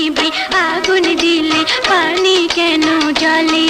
নিবে আগুন দিলে পানি কেন জলে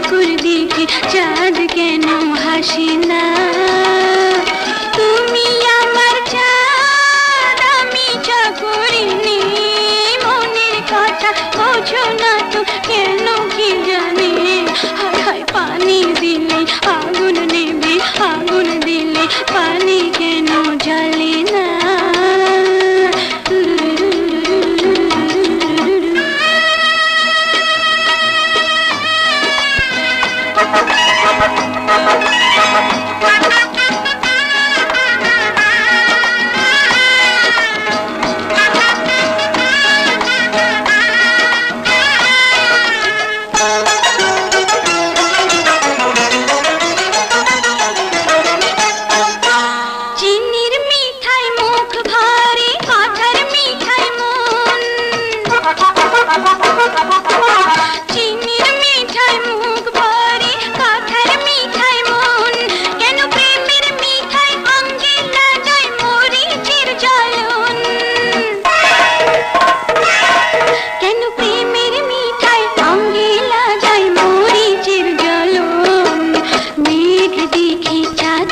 ঠাকুর দেখে চাঁদ কেন হাসি না? তুমি আমার চাঁদ আমি ঠাকুর